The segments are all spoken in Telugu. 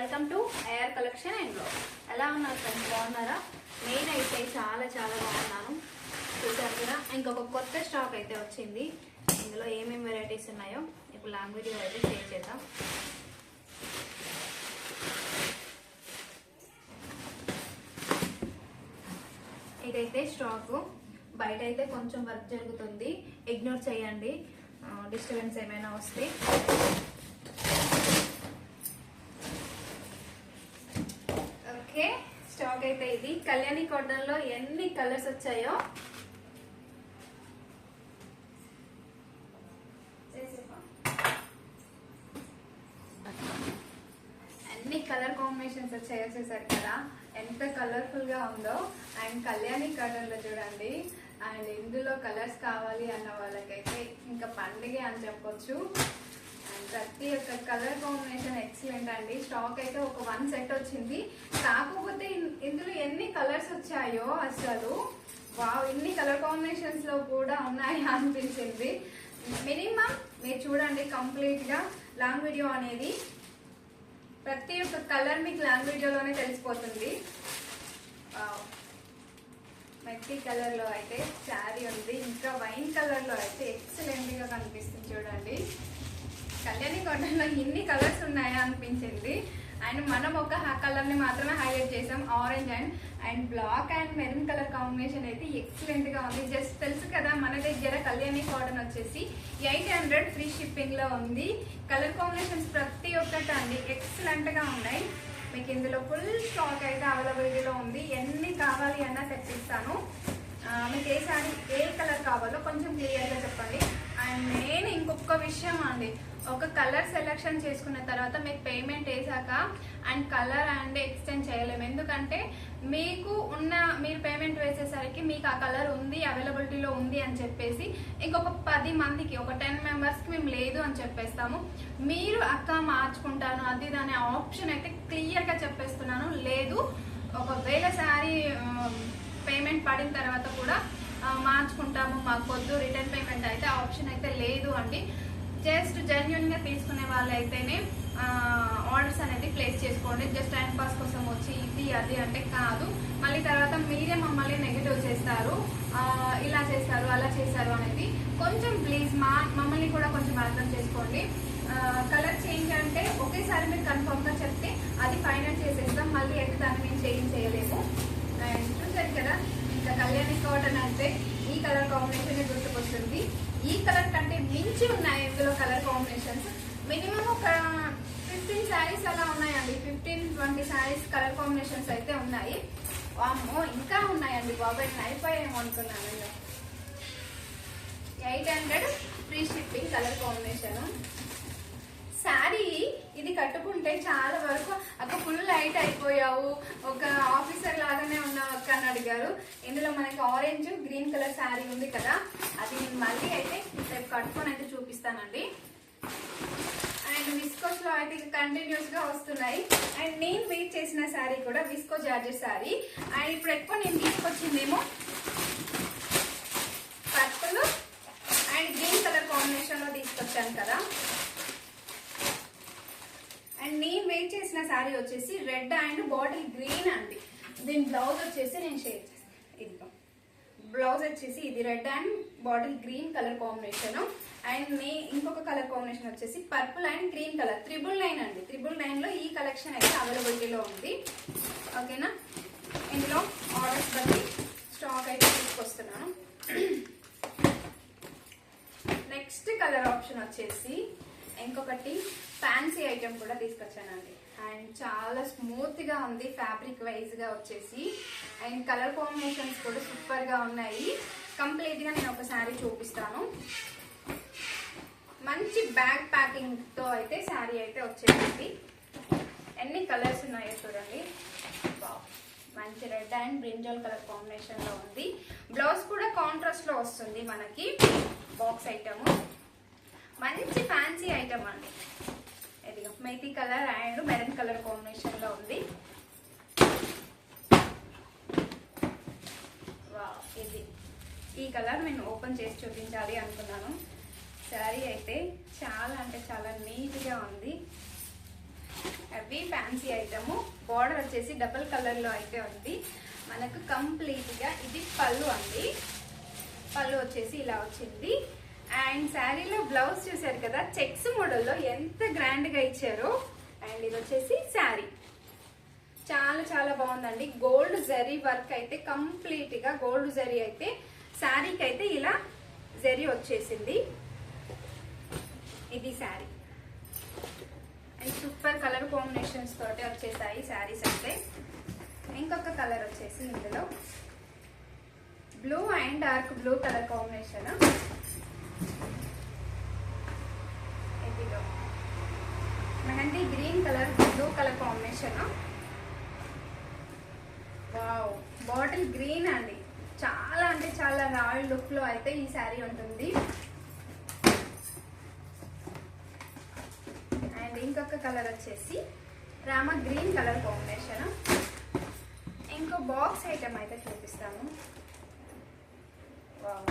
Welcome to AR collection and blog. ఎలా ఉన్నారు ఫ్రెండ్స్? బాగున్నారా? నేనైతే చాలా చాలా బాగున్నాను. చూసారు కదా? ఇంకొక కొత్త స్టాక్ అయితే వచ్చింది. ఇందులో ఏమేమి వెరైటీస్ ఉన్నాయో ఇప్పుడు లాంగ్వేజ్ అయితే షేర్ చేద్దాం. ఇదైతే స్టాక్ బయట అయితే కొంచెం వర్క్ జరుగుతుంది. ఇగ్నోర్ చేయండి. డిస్టర్బెన్స్ ఏమైనా వస్తే ఓకే స్టాక్ అయితే ఇది. కళ్యాణి కాటన్లో ఎన్ని కలర్స్ వచ్చాయో. ఎన్ని కలర్ కాంబినేషన్స్ వచ్చాయో చూసారు కదా. ఎంత కలర్ఫుల్గా ఉందో. అండ్ కళ్యాణి కాటన్లో చూడండి. అండ్ ఇందులో కలర్స్ కావాలి అన్న వాళ్ళకైతే ఇంకా పండుగ అని చెప్పొచ్చు. అండ్ ప్రతి ఒక్క కలర్ కాంబినేషన్ ఎక్సలెంట్ అండి. స్టాక్ అయితే ఒక వన్ సెట్ వచ్చింది. కాకపోతే కలర్స్ వచ్చాయో అసలు. వావ్ ఇన్ని కలర్ కాంబినేషన్స్లో కూడా ఉన్నాయి అనిపించింది. మినిమం మీరు చూడండి కంప్లీట్గా లాంగ్ వీడియో అనేది. ప్రతి ఒక్క కలర్ మీకు లాంగ్ వీడియోలోనే తెలిసిపోతుంది. మెట్టి కలర్లో అయితే శారీ ఉంది. ఇంకా వైన్ కలర్లో అయితే ఎక్సలెంట్గా కనిపిస్తుంది చూడండి. కళ్యాణి కొండలో ఇన్ని కలర్స్ ఉన్నాయా అనిపించింది. అండ్ మనం ఒక కలర్ని మాత్రమే హైలైట్ చేసాం orange and and black and maroon colour combination అయితే ఎక్సలెంట్గా ఉంది. జస్ట్ తెలుసు కదా మన దగ్గర కళ్యాణి కాటన్ వచ్చేసి ఎయిట్ హండ్రెడ్ ఫ్రీ షిప్పింగ్లో ఉంది. కలర్ కాంబినేషన్స్ ప్రతి ఒక్కటి అండి ఎక్సలెంట్గా ఉన్నాయి. మీకు ఇందులో ఫుల్ స్టాక్ అయితే అవైలబిలిటీలో ఉంది. ఎన్ని కావాలి అన్నా తెప్పిస్తాను మీకు ఏ సారీ ఏ కలర్ కావాలో కొంచెం క్లియర్గా చెప్పండి. అండ్ ఇంకొక విషయం అండి. ఒక కలర్ సెలెక్షన్ చేసుకున్న తర్వాత మీకు పేమెంట్ వేసాక అండ్ కలర్ అండ్ ఎక్స్చేంజ్ చేయలేము. ఎందుకంటే మీకు ఉన్న మీరు పేమెంట్ వేసేసరికి మీకు ఆ కలర్ ఉంది అవైలబిలిటీలో ఉంది అని చెప్పేసి ఇంకొక పది మందికి ఒక టెన్ మెంబర్స్కి మేము లేదు అని చెప్పేస్తాము. మీరు అక్క మార్చుకుంటాను అది ఇది అనే ఆప్షన్ అయితే క్లియర్గా చెప్పేస్తున్నాను. లేదు ఒకవేళ శారీ పేమెంట్ పడిన తర్వాత కూడా మార్చుకుంటాము మాకు వద్దు రిటర్న్ పేమెంట్ అయితే ఆప్షన్ అయితే లేదు అండి. జస్ట్ జెన్యున్గా తీసుకునే వాళ్ళైతేనే ఆర్డర్స్ అనేది ప్లేస్ చేసుకోండి. జస్ట్ టైం పాస్ కోసం వచ్చి ఇది అది అంటే కాదు. మళ్ళీ తర్వాత మీరే మమ్మల్ని నెగిటివ్ చేస్తారు. ఇలా చేస్తారు అలా చేస్తారు అనేది కొంచెం ప్లీజ్ మా మమ్మల్ని కూడా కొంచెం అర్థం చేసుకోండి. కలర్ చేంజ్ అంటే ఒకేసారి మీరు కన్ఫర్మ్గా చెప్తే అది ఫైనల్ చేసేస్తాం. మళ్ళీ ఎక్కడ దాన్ని మేము చేంజ్ చేయలేము అండ్ చూసారు కదా ఇంకా కళ్యాణి కాటన్ అంటే ఈ కలర్ కాంబినేషన్ గుర్తుకొస్తుంది. ఈ కలర్ కంటే మించి ఉన్నాయి ఇందులో కలర్ కాంబినేషన్స్. మినిమం ఒక ఫిఫ్టీన్ శారీస్ అలా ఉన్నాయండి. Fifteen twenty saris colour combinations అయితే ఉన్నాయి. వామ్మో ఇంకా ఉన్నాయండి బాబాయ్ నేను అనుకున్నాను eight hundred free shipping colour combination. Sari ఇది కట్టుకుంటే చాలా వరకు అక్క ఫుల్ లైట్ అయిపోయావు. ఒక ఆఫీసర్ లాగానే ఉన్నావు అక్క అని అడిగారు. ఇందులో మనకి ఆరెంజ్ గ్రీన్ కలర్ శారీ ఉంది కదా. అది నేను మళ్ళీ అయితే రేపు కట్టుకొని అయితే చూపిస్తానండి. అండ్ విస్కోస్లో అయితే కంటిన్యూస్గా వస్తున్నాయి. అండ్ నేను వెయిట్ చేసిన శారీ కూడా విస్కో జార్జెస్ శారీ అండ్ ఇప్పుడు ఎక్కువ నేను తీసుకొచ్చిందేమో పర్పుల్ అండ్ గ్రీన్ కలర్ కాంబినేషన్లో తీసుకొచ్చాను కదా అండ్ చేసిన శారీ వచ్చేసి రెడ్ అండ్ బాటిల్ గ్రీన్ అండి. దీని బ్లౌజ్ వచ్చేసి నేను షేర్ చేస్తాను. ఇదిగో. బ్లౌజ్ వచ్చేసి ఇది red and bottle green colour combination. And నే ఇంకొక కలర్ కాంబినేషన్ వచ్చేసి purple and green colour. Triple nine అండి. త్రిబుల్ నైన్లో ఈ కలెక్షన్ అయితే అవైలబిలిటీలో ఉంది. ఓకేనా? ఇందులో ఆర్డర్స్ బట్టి స్టాక్ అయితే తీసుకొస్తున్నాను. నెక్స్ట్ కలర్ ఆప్షన్ వచ్చేసి ఇంకొకటి ఫ్యాన్సీ ఐటెం కూడా తీసుకొచ్చానండి. అండ్ చాలా స్మూత్గా ఉంది ఫ్యాబ్రిక్ వైజ్గా వచ్చేసి. అండ్ కలర్ కాంబినేషన్స్ కూడా సూపర్గా ఉన్నాయి. కంప్లీట్గా నేను ఒక శారీ చూపిస్తాను. మంచి బ్యాగ్ ప్యాకింగ్తో అయితే శారీ అయితే వచ్చేసింది. ఎన్ని కలర్స్ ఉన్నాయో చూడండి. మంచి రెడ్ అండ్ బ్రింజల్ కలర్ కాంబినేషన్లో ఉంది. బ్లౌజ్ కూడా కాంట్రాస్ట్లో వస్తుంది మనకి. బాక్స్ ఐటమ్ మంచి ఫ్యాన్సీ ఐటమ్ అండి. ఇదిగో mehndi colour and maroon colour కాంబినేషన్లో ఉంది. వావ్, ఇది. ఈ కలర్ నేను ఓపెన్ చేసి చూపించాలి అనుకున్నాను. శారీ అయితే చాలా అంటే చాలా నీట్గా ఉంది. హెవీ ఫ్యాన్సీ ఐటము బార్డర్ వచ్చేసి డబుల్ కలర్లో అయితే ఉంది. మనకు కంప్లీట్గా ఇది పళ్ళు అండి. పళ్ళు వచ్చేసి ఇలా వచ్చింది. అండ్ శారీలో బ్లౌజ్ చూసారు కదా చెక్స్ మోడల్లో ఎంత గ్రాండ్గా ఇచ్చారో. అండ్ ఇది వచ్చేసి శారీ చాలా చాలా బాగుందండి. గోల్డ్ జరీ వర్క్ అయితే కంప్లీట్గా గోల్డ్ జరీ అయితే శారీకి అయితే ఇలా జరీ వచ్చేసింది. ఇది sari and super colour combinations తోటి వచ్చేసాయి శారీస్ అయితే. ఇంకొక కలర్ వచ్చేసి ఇందులో. Blue and dark blue colour combination mehndi green colour blue colour combination. Wow bottle green అండి. చాలా అంటే చాలా రాయల్ లుక్లో అయితే ఈ శారీ ఉంటుంది. అండ్ ఇంకొక కలర్ వచ్చేసి రామ గ్రీన్ కలర్ కాంబినేషన్ ఇంకో బాక్స్ ఐటమ్ అయితే చూపిస్తాము వావ్.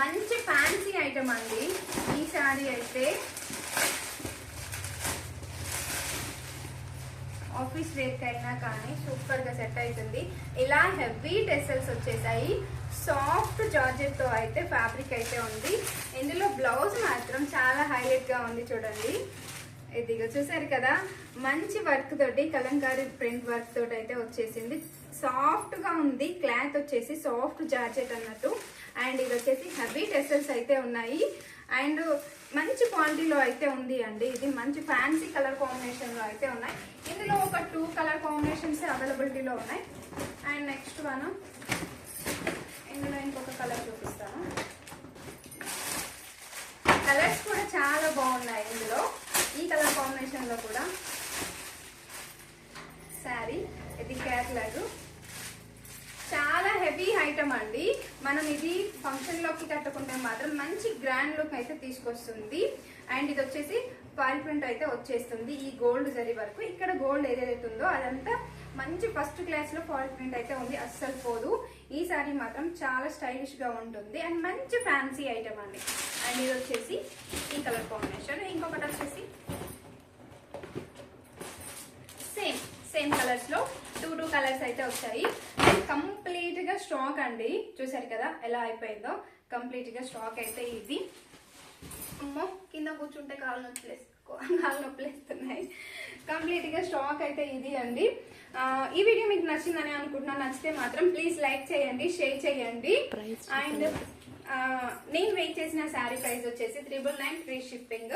మంచి ఐటమ్ అండి ఈ శారీ అయితే ఆఫీస్ వేర్ అయినా కానీ సూపర్గా సెట్ అవుతుంది. ఇలా హెవీ టెసల్స్ వచ్చేసాయి. సాఫ్ట్ జార్జెట్తో అయితే ఫ్యాబ్రిక్ అయితే ఉంది. ఇందులో బ్లౌజ్ మాత్రం చాలా హైలైట్గా ఉంది చూడండి. ఇదిగో చూసారు కదా? మంచి వర్క్ తోటి కలంకారీ ప్రింట్ వర్క్ తోటి అయితే వచ్చేసింది. సాఫ్ట్గా ఉంది క్లాత్ వచ్చేసి సాఫ్ట్ జార్జెట్ అన్నట్టు. అండ్ ఇది వచ్చేసి హెవీ టెసల్స్ అయితే ఉన్నాయి. అండ్ మంచి క్వాలిటీలో అయితే ఉంది అండి ఇది. మంచి ఫ్యాన్సీ కలర్ కాంబినేషన్లో అయితే ఉన్నాయి. ఇందులో ఒక టూ కలర్ కాంబినేషన్స్ అవైలబిలిటీలో ఉన్నాయి. And next one. ఇందులో ఇంకొక కలర్ చూపిస్తాను. కలర్స్ కూడా చాలా బాగున్నాయి ఇందులో. ఈ కలర్ కాంబినేషన్లో కూడా శారీ ఇది క్యాట్లాగ్ చాలా హెవీ ఐటమ్ అండి. మనం ఇది ఫంక్షన్లోకి కట్టుకుంటే మాత్రం మంచి గ్రాండ్ లుక్ అయితే తీసుకొస్తుంది. అండ్ ఇది వచ్చేసి పాల్ ప్రింట్ అయితే వచ్చేస్తుంది. ఈ గోల్డ్ జరీ వరకు. ఇక్కడ గోల్డ్ ఏదైతే ఉందో అదంతా మంచి ఫస్ట్ క్లాస్లో ప్రింట్ అయితే ఉంది అస్సలు పోదు. ఈ సారీ మాత్రం చాలా స్టైలిష్గా ఉంటుంది. అండ్ మంచి ఫ్యాన్సీ ఐటమ్ అండి. అండ్ ఇది వచ్చేసి ఈ కలర్ కాంబినేషన్ ఇంకొకటి వచ్చేసి సేమ్ సేమ్ కలర్స్లో టూ టూ కలర్స్ అయితే వచ్చాయి. అండ్ కంప్లీట్గా స్టాక్ అండి. చూసారు కదా ఎలా అయిపోయిందో. కంప్లీట్గా స్టాక్ అయితే ఇది. అమ్మో కింద కూర్చుంటే కాళ్ళు నొప్పులేసి కాళ్ళు నొప్పులేస్తున్నాయి కంప్లీట్గా స్టాక్ అయితే ఇది అండి. ఈ వీడియో మీకు నచ్చిందని అనుకుంటున్నాను. నచ్చితే మాత్రం ప్లీజ్ లైక్ చేయండి షేర్ చేయండి. అండ్ నేను వెయిట్ చేసిన శారీ ప్రైస్ వచ్చేసి triple nine free shipping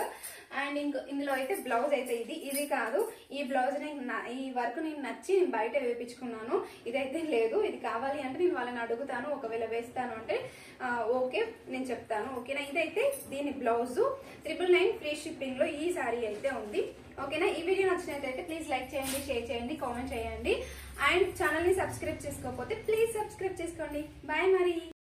and ఇంకో ఇందులో అయితే బ్లౌజ్ అయితే ఇది. ఇది కాదు. ఈ బ్లౌజ్ నేను ఈ వర్క్ నేను నచ్చి నేను బయట వేపించుకున్నాను. ఇదైతే లేదు. ఇది కావాలి అంటే నేను వాళ్ళని అడుగుతాను. ఒకవేళ వేస్తాను అంటే ఓకే నేను చెప్తాను. ఓకేనా? ఇదైతే దీని బ్లౌజ్ త్రిబుల్ నైన్ ఫ్రీ షిప్పింగ్లో ఈ శారీ అయితే ఉంది. ఓకేనా? ఈ వీడియో నచ్చినట్లయితే ప్లీజ్ లైక్ చేయండి షేర్ చేయండి కామెంట్ చేయండి. అండ్ ఛానల్ని సబ్స్క్రైబ్ చేసుకోకపోతే ప్లీజ్ సబ్స్క్రైబ్ చేసుకోండి. బాయ్ మరి.